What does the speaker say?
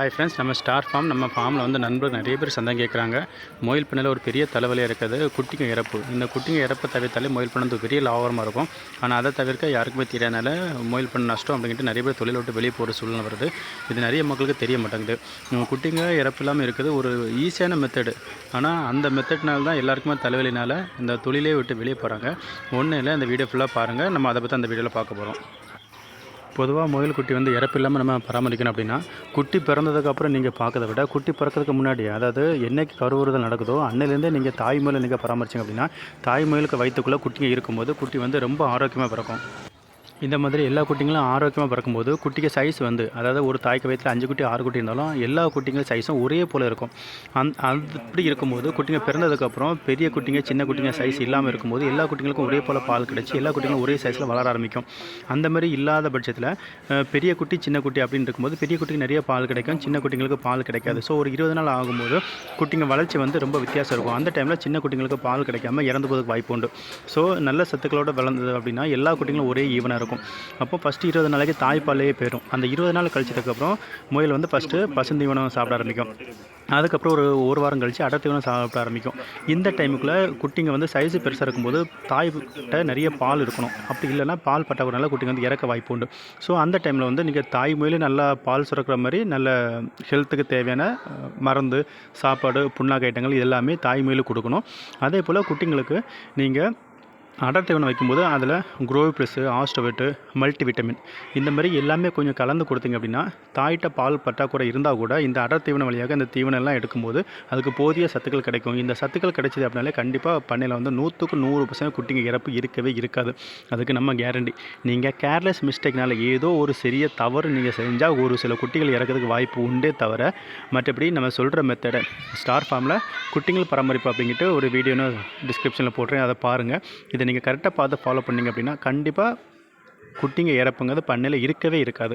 Hi friends நம்ம star farm நம்ம ஃபார்மில் வந்து நண்பர் நிறைய பேர் சந்தம் கேட்குறாங்க. மொயில் பண்ணையில் ஒரு பெரிய தலைவலியாக இருக்குது குட்டிங்க இறப்பு. இந்த குட்டிங்க இறப்பை தவிர்த்தாலே மொயில் பண்ணது பெரிய லாபகரமாக இருக்கும். ஆனால் அதை தவிர்க்க யாருக்குமே தெரியாதனால மொயில் பண்ண நஷ்டம் அப்படின்ட்டு நிறைய பேர் தொழிலை விட்டு வெளியே போகிற சூழ்நிலை வருது. இது நிறைய மக்களுக்கு தெரிய மாட்டேங்குது. குட்டிங்க இறப்பு இல்லாமல் இருக்குது ஒரு ஈஸியான மெத்தடு ஆனால் அந்த மெத்தட்னால தான் எல்லாருக்குமே தலைவலினால் இந்த தொழிலே விட்டு வெளியே போகிறாங்க ஒன்றும் இல்லை இந்த வீடியோ ஃபுல்லாக பாருங்கள் நம்ம அதை பற்றி அந்த வீடியோவில் பார்க்க போகிறோம் பொதுவாக முயல் குட்டி வந்து இறப்பு இல்லாமல் நம்ம பராமரிக்கணும் அப்படின்னா குட்டி பிறந்ததுக்கப்புறம் நீங்கள் பார்க்கறத விட குட்டி பிறக்கிறதுக்கு முன்னாடி அதாவது என்றைக்கு கருவுறுதல் நடக்குதோ அன்னையிலேருந்தே நீங்கள் தாய் முயலை நீங்கள் பராமரிச்சிங்க அப்படின்னா தாய் முயலுக்கு வயிற்றுக்குள்ளே குட்டிங்க இருக்கும்போது குட்டி வந்து ரொம்ப ஆரோக்கியமாக பிறக்கும். இந்த மாதிரி எல்லா குட்டிங்களும் ஆரோக்கியமாக பிறக்கும்போது குட்டிக்கு சைஸ் வந்து அதாவது ஒரு தாய்க்கு வயிற்றில் அஞ்சு குட்டி ஆறு குட்டி இருந்தாலும் எல்லா குட்டிங்க சைஸும் ஒரே போல் இருக்கும். அந் அது இப்படி இருக்கும்போது குட்டிங்க பிறந்ததுக்கப்புறம் பெரிய குட்டிங்க சின்ன குட்டிங்க சைஸ் இல்லாமல் இருக்கும்போது எல்லா குட்டிங்களுக்கும் ஒரே போல் பால் கிடச்சி எல்லா குட்டிங்களும் ஒரே சைஸில் வளர ஆரம்பிக்கும். அந்த மாதிரி இல்லாத பட்சத்தில் பெரிய குட்டி சின்ன குட்டி அப்படின்னு இருக்கும்போது பெரிய குட்டிக்கு நிறைய பால் கிடைக்கும் சின்ன குட்டிங்களுக்கு பால் கிடைக்காது. ஸோ ஒரு இருபது நாள் ஆகும்போது குட்டிங்க வளர்ச்சி வந்து ரொம்ப வித்தியாசம் இருக்கும். அந்த டைமில் சின்ன குட்டிங்களுக்கு பால் கிடைக்காம இறந்து போகிறதுக்கு வாய்ப்பு உண்டு. ஸோ நல்ல சத்துக்களோடு வளர்ந்தது அப்படின்னா எல்லா குட்டிங்களும் ஒரே ஈவனாக இருக்கும். அப்போ ஃபஸ்ட்டு இருபது நாளைக்கு தாய்ப்பாலே போயிடும். அந்த இருபது நாள் கழிச்சதுக்கப்புறம் முயல் வந்து ஃபஸ்ட்டு பசுந்தீவனம் சாப்பிட ஆரம்பிக்கும். அதுக்கப்புறம் ஒரு ஒரு வாரம் கழித்து அடத்தீவனம் சாப்பிட ஆரம்பிக்கும். இந்த டைமுக்குள்ளே குட்டிங்க வந்து சைஸு பெருசாக இருக்கும்போது தாய்கிட்ட நிறைய பால் இருக்கணும். அப்படி இல்லைன்னா பால் பட்டாக்குறனால குட்டிங்க வந்து இறக்க வாய்ப்பு உண்டு. ஸோ அந்த டைமில் வந்து நீங்கள் தாய் முயல் நல்லா பால் சுரக்கிற மாதிரி நல்ல ஹெல்த்துக்கு தேவையான மருந்து சாப்பாடு புண்ணாக்கு ஐட்டங்கள் இதெல்லாமே தாய் முயலுக்கு கொடுக்கணும். அதே போல் குட்டிங்களுக்கு நீங்கள் அடர் தீவனம் வைக்கும்போது அதில் grow plus Ostovet multi vitamin இந்த மாதிரி எல்லாமே கொஞ்சம் கலந்து கொடுத்தீங்க அப்படின்னா தாயிட்ட பால் பற்றாக்குறை இருந்தால் கூட இந்த அடர் தீவனம் வழியாக இந்த தீவனம்லாம் எடுக்கும்போது அதுக்கு போதிய சத்துக்கள் கிடைக்கும். இந்த சத்துக்கள் கிடைச்சது அப்படின்னாலே கண்டிப்பாக பண்ணையில் வந்து நூற்றுக்கு நூறு பர்சன்ட் குட்டிங்க இறப்பு இருக்கவே இருக்காது. அதுக்கு நம்ம கேரண்டி நீங்கள் கேர்லெஸ் மிஸ்டேக்னால் ஏதோ ஒரு சிறிய தவறு நீங்கள் செஞ்சால் ஒரு சில குட்டிகள் இறக்கிறதுக்கு வாய்ப்பு உண்டே தவிர மற்றபடி நம்ம சொல்கிற மெத்தடை ஸ்டார் ஃபார்மில் குட்டிகள் பராமரிப்பு அப்படிங்கிட்டு ஒரு வீடியோன்னு டிஸ்கிரிப்ஷனில் போடுறேன். அதை பாருங்கள் இதை நீங்கள் கரெக்டாக பார்த்து ஃபாலோ பண்ணீங்க அப்படின்னா கண்டிப்பாக குட்டிங்க இறப்புங்கிறது பண்ணையில் இருக்கவே இருக்காது.